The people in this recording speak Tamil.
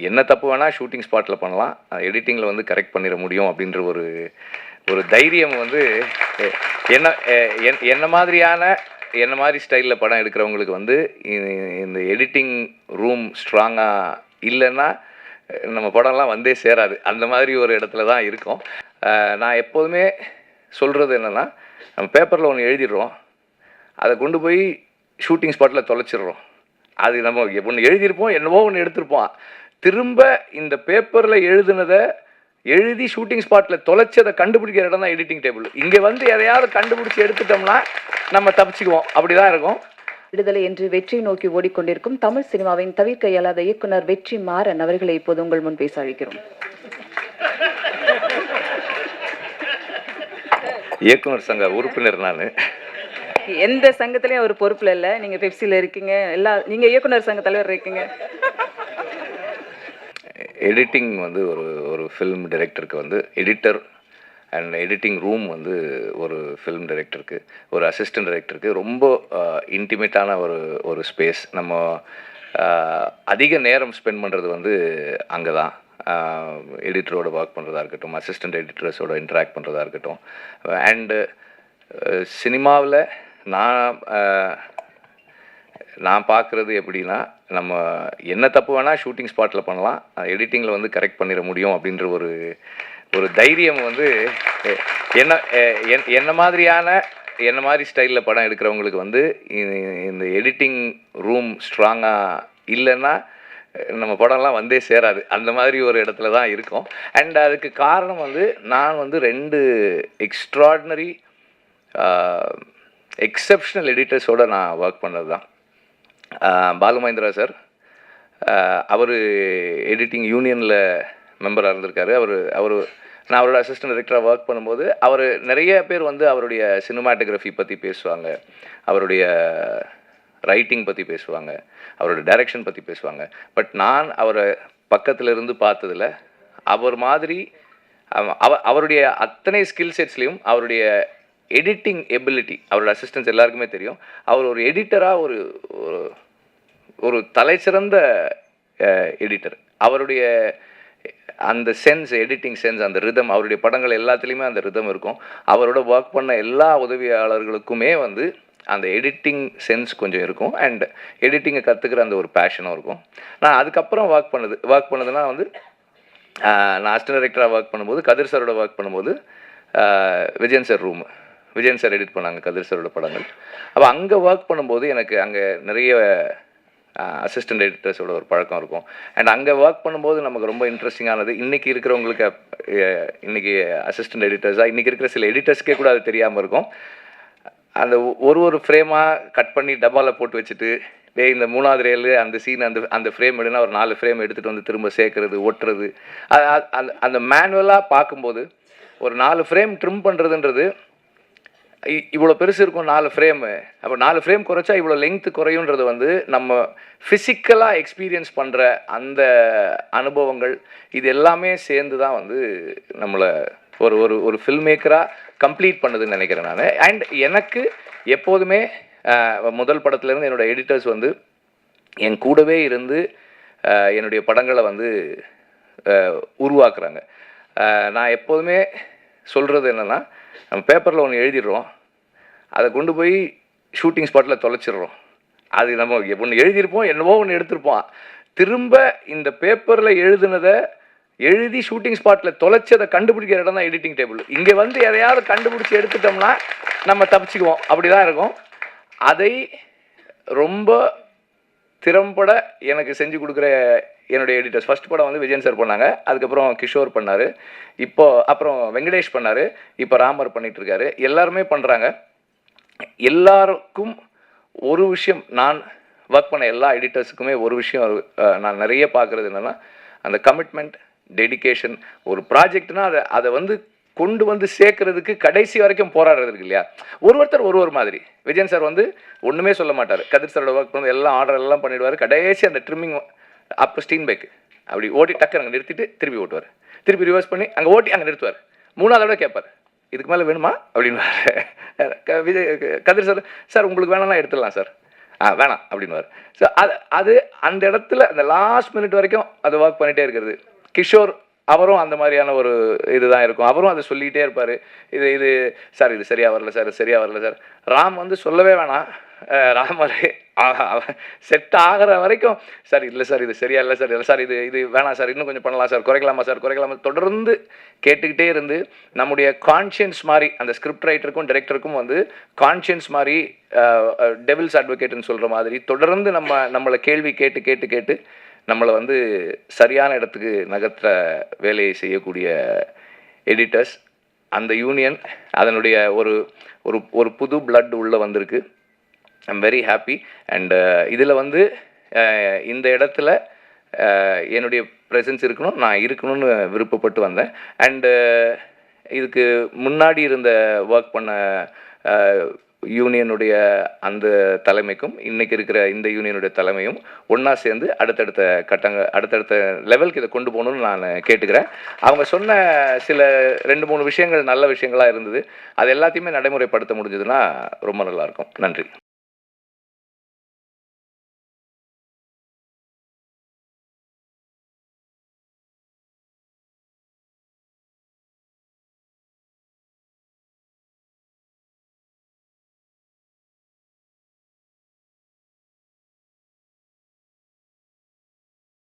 என்ன தப்பு வேணால் ஷூட்டிங் ஸ்பாட்டில் பண்ணலாம். எடிட்டிங்கில் வந்து கரெக்ட் பண்ணிட முடியும் அப்படின்ற ஒரு ஒரு தைரியம் வந்து என்ன என்- என்ன மாதிரியான என்ன மாதிரி ஸ்டைலில் படம் எடுக்கிறவங்களுக்கு வந்து இந்த எடிட்டிங் ரூம் ஸ்ட்ராங்காக இல்லைன்னா நம்ம படம்லாம் வந்தே சேராது. அந்த மாதிரி ஒரு இடத்துல தான் இருக்கும். நான் எப்போதுமே சொல்கிறது என்னென்னா நம்ம பேப்பரில் ஒன்று எழுதிடுறோம். அதை கொண்டு போய் ஷூட்டிங் ஸ்பாட்டில் தொலைச்சிடுறோம். அது நம்ம ஒன்று எழுதியிருப்போம் என்னவோ ஒன்று எடுத்திருப்போம். திரும்ப இந்த பேப்பரில் எழுதுனதை எழுதி ஷூட்டிங் ஸ்பாட்டில் தொலைச்சதை கண்டுபிடிக்கிற இடம் தான் எடிட்டிங் டேபிள் இங்கே வந்து எதையாவது கண்டுபிடிச்சி எடுத்துட்டோம்னா நம்ம தப்பிச்சுக்குவோம். அப்படி தான் இருக்கும். விடுதலை என்று வெற்றி நோக்கி ஓடிக்கொண்டிருக்கும் தமிழ் சினிமாவின் தவிர்க்க இயலாத இயக்குனர் வெற்றி மாறன் அவர்களை இப்போது உங்கள் முன் பேச அழைக்கிறோம். இயக்குனர் சங்க உறுப்பினர் நான். எந்த சங்கத்திலயும் அவர் பொறுப்புல இல்ல. நீங்க பெப்சில இருக்கீங்க. எல்லா நீங்க இயக்குனர் சங்க தலைவர் இருக்கீங்க. எடிட்டிங் வந்து ஒரு ஒரு ஃபிலிம் டைரக்டருக்கு வந்து எடிட்டர் அண்ட் எடிட்டிங் ரூம் வந்து ஒரு ஃபிலிம் டைரக்டருக்கு ஒரு அசிஸ்டன்ட் டைரக்டருக்கு ரொம்ப uh, இன்டிமேட்டான ஒரு ஒரு ஸ்பேஸ் நம்ம uh, அதிக நேரம் ஸ்பெண்ட் பண்ணுறது வந்து அங்கே தான் எடிட்டரோட uh, ஒர்க் பண்ணுறதா இருக்கட்டும் அசிஸ்டன்ட் எடிட்டர்ஸோட இன்ட்ராக்ட் பண்ணுறதா இருக்கட்டும். அண்டு சினிமாவில் நான் நான் பார்க்குறது எப்படின்னா நம்ம என்ன தப்பு வேணால் ஷூட்டிங் ஸ்பாட்டில் பண்ணலாம். எடிட்டிங்கில் வந்து கரெக்ட் பண்ணிட முடியும் அப்படின்ற ஒரு ஒரு தைரியம் வந்து என்ன என்- என்ன மாதிரியான என்ன மாதிரி ஸ்டைலில் படம் எடுக்கிறவங்களுக்கு வந்து இந்த எடிட்டிங் ரூம் ஸ்ட்ராங்காக இல்லைன்னா நம்ம படம்லாம் வந்தே சேராது. அந்த மாதிரி ஒரு இடத்துல தான் இருக்கும். அண்ட் அதுக்கு காரணம் வந்து நான் வந்து ரெண்டு எக்ஸ்ட்ராடினரி எக்ஸப்ஷனல் எடிட்டர்ஸோட நான் ஒர்க் பண்ணது தான் பாலு மகேந்திரா சார். அவர் எடிட்டிங் யூனியனில் மெம்பராக இருந்திருக்காரு. அவர் அவர் நான் அவரோட அசிஸ்டன்ட் டிரெக்டராக ஒர்க் பண்ணும்போது அவர் நிறைய பேர் வந்து அவருடைய சினிமாட்டோகிராஃபி பற்றி பேசுவாங்க. அவருடைய ரைட்டிங் பற்றி பேசுவாங்க. அவரோட டைரக்ஷன் பற்றி பேசுவாங்க. பட் நான் அவரை பக்கத்தில் இருந்து பார்த்ததுல அவர் மாதிரி அவ- அவருடைய அத்தனை ஸ்கில் செட்ஸ்லையும் அவருடைய எடிட்டிங் எபிலிட்டி அவரோட அசிஸ்டன்ஸ் எல்லாருக்குமே தெரியும். அவர் ஒரு எடிட்டராக ஒரு ஒரு- ஒரு தலைசிறந்த எடிட்டர் அவருடைய அந்த சென்ஸ் எடிட்டிங் சென்ஸ் அந்த ரிதம் அவருடைய படங்கள் எல்லாத்துலேயுமே அந்த ரிதம் இருக்கும். அவரோட ஒர்க் பண்ண எல்லா உதவியாளர்களுக்குமே வந்து அந்த எடிட்டிங் சென்ஸ் கொஞ்சம் இருக்கும். அண்ட் எடிட்டிங்கை கற்றுக்கிற அந்த ஒரு பேஷனும் இருக்கும். நான் அதுக்கப்புறம் ஒர்க் பண்ணது ஒர்க் பண்ணதுன்னா வந்து நான் அசிஸ்டன்ட் டைரக்டராக ஒர்க் பண்ணும்போது கதிர் சாரோட ஒர்க் பண்ணும்போது Vijayan sir room Vijayan sir edit பண்ணாங்க கதிர் சாரோட படங்கள். அப்போ அங்கே ஒர்க் பண்ணும்போது எனக்கு அங்கே நிறைய அசிஸ்டன்ட் எடிட்டர்ஸோட ஒரு பழக்கம் இருக்கும். அண்ட் அங்கே ஒர்க் பண்ணும்போது நமக்கு ரொம்ப இன்ட்ரெஸ்டிங்கானது இன்றைக்கி இருக்கிறவங்களுக்கு இன்றைக்கி இன்னைக்கு அசிஸ்டன்ட் எடிட்டர்ஸாக இன்றைக்கி இருக்கிற சில எடிட்டர்ஸ்க்கே கூட அது தெரியாமல் இருக்கும். அந்த ஒரு ஒரு ஃப்ரேமாக கட் பண்ணி டப்பாவில் போட்டு வச்சுட்டு டே இந்த மூணாவது ரேல் அந்த சீன் அந்த அந்த ஃப்ரேம் எடுனா ஒரு நாலு ஃப்ரேம் எடுத்துகிட்டு வந்து திரும்ப சேர்க்கறது ஒட்டுறது. அந்த அந்த மேனுவலாக பார்க்கும்போது ஒரு நாலு ஃப்ரேம் ட்ரிம் பண்ணுறதுன்றது இவ்வளோ பெருசு இருக்கும் நாலு ஃப்ரேமு அப்போ நாலு ஃப்ரேம் குறைச்சா இவ்வளோ லெங்த் குறையுன்றது வந்து நம்ம ஃபிசிக்கலாக எக்ஸ்பீரியன்ஸ் பண்ணுற அந்த அனுபவங்கள் இது எல்லாமே சேர்ந்து தான் வந்து நம்மளை ஒரு ஒரு ஒரு ஃபில்ம் மேக்கராக கம்ப்ளீட் பண்ணுதுன்னு நினைக்கிறேன் நான். அண்ட் எனக்கு எப்போதுமே முதல் படத்துலேருந்து என்னோட எடிட்டர்ஸ் வந்து என் கூடவே இருந்து என்னுடைய படங்களை வந்து உருவாக்குறாங்க. நான் எப்போதுமே சொல்கிறது என்னென்னா நம்ம பேப்பரில் ஒன்று எழுதிடுறோம். அதை கொண்டு போய் ஷூட்டிங் ஸ்பாட்டில் தொலைச்சிடுறோம். அது நம்ம ஒன்று எழுதியிருப்போம் என்னவோ ஒன்று எடுத்திருப்போம். திரும்ப இந்த பேப்பரில் எழுதுனதை எழுதி ஷூட்டிங் ஸ்பாட்டில் தொலைச்சதை கண்டுபிடிக்கிற இடம் தான் எடிட்டிங் டேபிள் இங்கே வந்து எதையாவது கண்டுபிடிச்சி எடுத்துட்டோம்னா நம்ம தப்பிச்சுக்குவோம். அப்படி தான் இருக்கும். அதை ரொம்ப திறம்பட எனக்கு செஞ்சு கொடுக்குற என்னுடைய எடிட்டர்ஸ் ஃபர்ஸ்ட் படம் வந்து விஜயன் சார் பண்ணாங்க. அதுக்கப்புறம் கிஷோர் பண்ணார். இப்போ அப்புறம் வெங்கடேஷ் பண்ணார். இப்போ ராமர் பண்ணிட்டு இருக்காரு எல்லாருமே பண்ணுறாங்க எல்லாருக்கும் ஒரு விஷயம் நான் ஒர்க் பண்ண எல்லா எடிட்டர்ஸுக்குமே ஒரு விஷயம் நான் நிறைய பார்க்குறது என்னென்னா அந்த கமிட்மெண்ட் டெடிகேஷன் ஒரு ப்ராஜெக்ட்னா அதை அதை வந்து கொண்டு வந்து சேர்க்கறதுக்கு கடைசி வரைக்கும் போராடுறது இருக்கு இல்லையா? ஒரு ஒருத்தர் ஒரு ஒரு மாதிரி. விஜயன் சார் வந்து ஒன்றுமே சொல்ல மாட்டார். கதிர் சாரோட ஒர்க் பண்ணி எல்லாம் ஆர்டர் எல்லாம் பண்ணிடுவார். கடைசி அந்த ட்ரிம்மிங் அப்போ ஸ்டீன் பைக் அப்படி ஓட்டி டக்கு அங்கே நிறுத்திட்டு திருப்பி ஓட்டுவார். திருப்பி ரிவர்ஸ் பண்ணி அங்கே ஓட்டி அங்கே நிறுத்துவார். மூணாவது தடவை கேட்பார் இதுக்கு மேலே வேணுமா? அப்படின்னு விஜய் கதிர் சார் சார் உங்களுக்கு வேணாம்னா எடுத்துடலாம் சார். ஆ வேணாம் அப்படின்னுவார். ஸோ அது அது அந்த இடத்துல அந்த லாஸ்ட் மினிட் வரைக்கும் அது ஒர்க் பண்ணிகிட்டே இருக்கிறது. கிஷோர் அவரும் அந்த மாதிரியான ஒரு இதுதான் இருக்கும். அவரும் அதை சொல்லிகிட்டே இருப்பார். இது இது சார் இது சரியாக வரல சார் சரியாக வரல சார். ராம் வந்து சொல்லவே வேணாம். ராம் ராமர் செட் ஆகிற வரைக்கும் சார் இல்லை சார் இது சரியா இல்லை சார் இல்லை சார் இது இது வேணாம் சார் இன்னும் கொஞ்சம் பண்ணலாம் சார் குறைக்கலாமா சார் குறைக்கலாமா? தொடர்ந்து கேட்டுக்கிட்டே இருந்து நம்முடைய கான்ஷியன்ஸ் மாதிரி அந்த ஸ்கிரிப்ட் ரைட்டருக்கும் டைரக்டருக்கும் வந்து கான்ஷியன்ஸ் மாதிரி டெவில்ஸ் அட்வொகேட்னு சொல்கிற மாதிரி தொடர்ந்து நம்ம நம்மளை கேள்வி கேட்டு கேட்டு கேட்டு நம்மளை வந்து சரியான இடத்துக்கு நகர்த்துற வேலையை செய்யக்கூடிய எடிட்டர்ஸ் அந்த யூனியன் அதனுடைய ஒரு ஒரு ஒரு புது பிளட் உள்ளே வந்திருக்கு. ஐம் வெரி ஹாப்பி அண்டு இதில் வந்து uh, இந்த இடத்துல uh, என்னுடைய ப்ரெசன்ஸ் இருக்கணும் நான் இருக்கணும்னு விருப்பப்பட்டு வந்தேன். அண்டு uh, இதுக்கு முன்னாடி இருந்த ஒர்க் பண்ண யூனியனுடைய அந்த தலைமைக்கும் இன்றைக்கி இருக்கிற இந்த யூனியனுடைய தலைமையும் ஒன்றா சேர்ந்து அடுத்தடுத்த கட்டங்க அடுத்தடுத்த லெவலுக்கு இதை கொண்டு போகணும்னு நான் கேட்டுக்கிறேன். அவங்க சொன்ன சில ரெண்டு மூணு விஷயங்கள் நல்ல விஷயங்களாக இருந்தது. அது எல்லாத்தையுமே நடைமுறைப்படுத்த முடிஞ்சதுன்னா ரொம்ப நல்லாயிருக்கும் நன்றி.